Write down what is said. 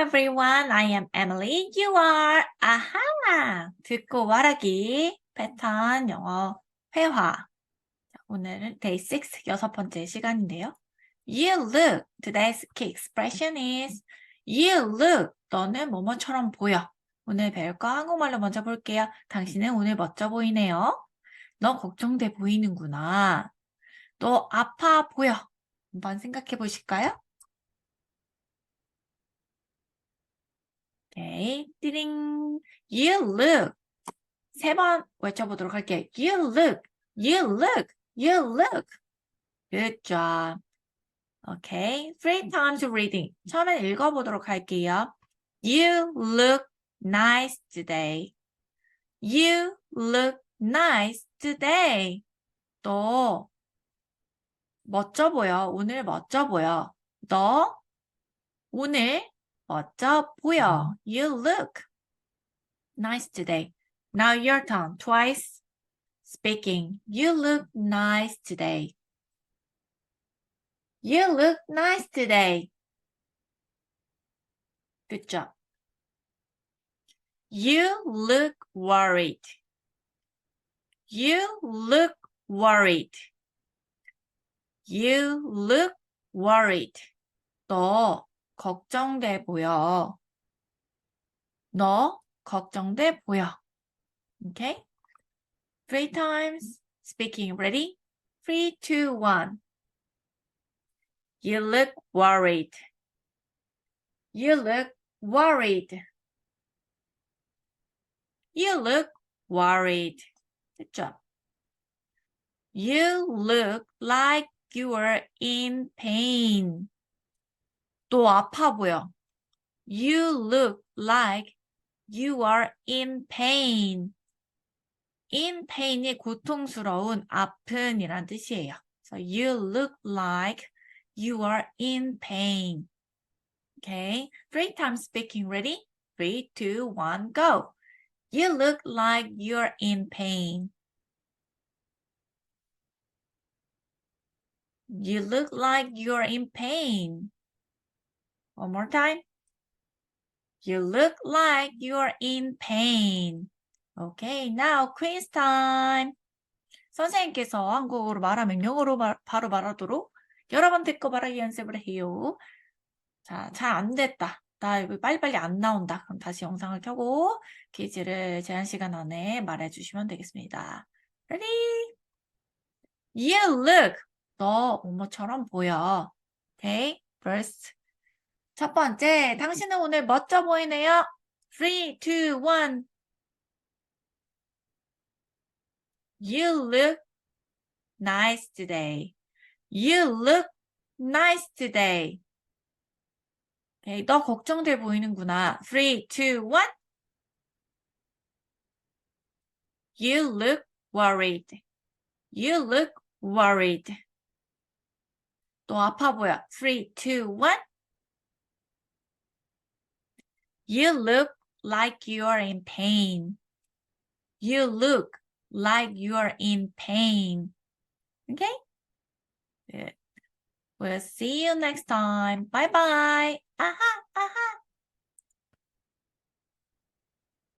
everyone. I am Emily. You are. 아하. 듣고 말하기 패턴 영어 회화. 자, 오늘은 day 6 여섯 번째 시간인데요. You look. Today's key expression is You look. 너는 뭐뭐처럼 보여. 오늘 배울 거 한국말로 먼저 볼게요. 당신은 오늘 멋져 보이네요. 너 걱정돼 보이는구나. 너 아파 보여. 한번 생각해 보실까요? 오케이. 띠링. You look. 세 번 외쳐보도록 할게요. You look. You look. You look. Good job. 오케이. Three times reading. 처음에 읽어보도록 할게요. You look nice today. You look nice today. 너 멋져 보여. 오늘 멋져 보여. 너 오늘 멋져 보여. You look nice today. Now your turn. Twice speaking. You look nice today. You look nice today. Good job. You look worried. You look worried. You look worried. 너 걱정돼 보여. 너 걱정돼 보여. Okay? Three times speaking. Ready? Three, two, one. You look worried. You look worried. You look worried. Good job. You look like you are in pain. 또 아파 보여. You look like you are in pain. in pain이 고통스러운, 아픈이란 뜻이에요. So you look like you are in pain. Okay, three times speaking. Ready? Three, two, one, go. You look like you're in pain. You look like you're in pain. One more time. You look like you're in pain. Okay, now quiz time. 선생님께서 한국어로 말하면 영어로 말- 바로 말하도록 여러 번 듣고 말하기 연습을 해요. 자, 잘 안 됐다. 나 이거 빨리빨리 안 나온다. 그럼 다시 영상을 켜고 퀴즈를 제한 시간 안에 말해주시면 되겠습니다. Ready? You look. 너 뭐뭐처럼 보여. Okay, first. 첫 번째, 당신은 오늘 멋져 보이네요. 3, 2, 1. You look nice today. You look nice today. 오케이, 너 걱정돼 보이는구나. 3, 2, 1. You look worried. You look worried. 또 아파 보여. 3, 2, 1. You look like you are in pain. You look like you are in pain. Okay? Good. We'll see you next time. Bye bye. Aha, aha.